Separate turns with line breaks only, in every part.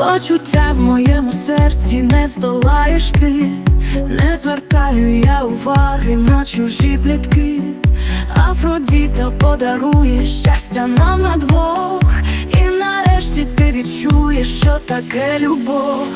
почуття в моєму серці не здолаєш ти, не звертаю я уваги на чужі плітки. Афродіта подарує щастя нам на двох, і нарешті ти відчуєш, що таке любов.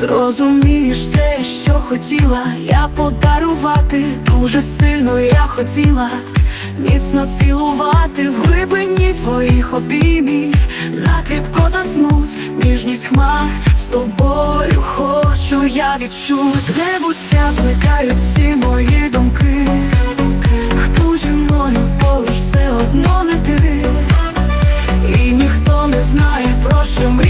Зрозумієш все, що хотіла. Я подарувати, дуже сильно я хотіла. Міцно цілувати в глибині твоїх обіймів, накріпко заснуть, ніжність хмар. З тобою хочу я відчуть, небуття зникають всі мої думки. Хто зі мною поруч все одно не ти, і ніхто не знає, про що мрію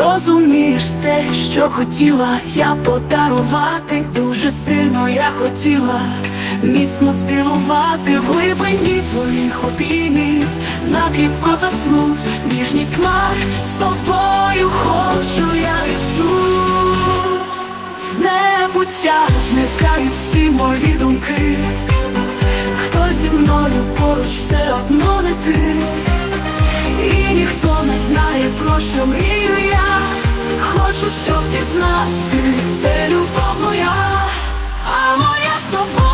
Зрозумієш все, що хотіла. Я подарувати, дуже сильно я хотіла. Міцно цілувати в глибині твоїх обіймів, накріпко заснуть, ніжність хмар. З тобою хочу я відчуть в небуття зникають всі мої думки. Хто зі мною поруч все одно не ти. знав ти, де любов моя, а моя з тобою.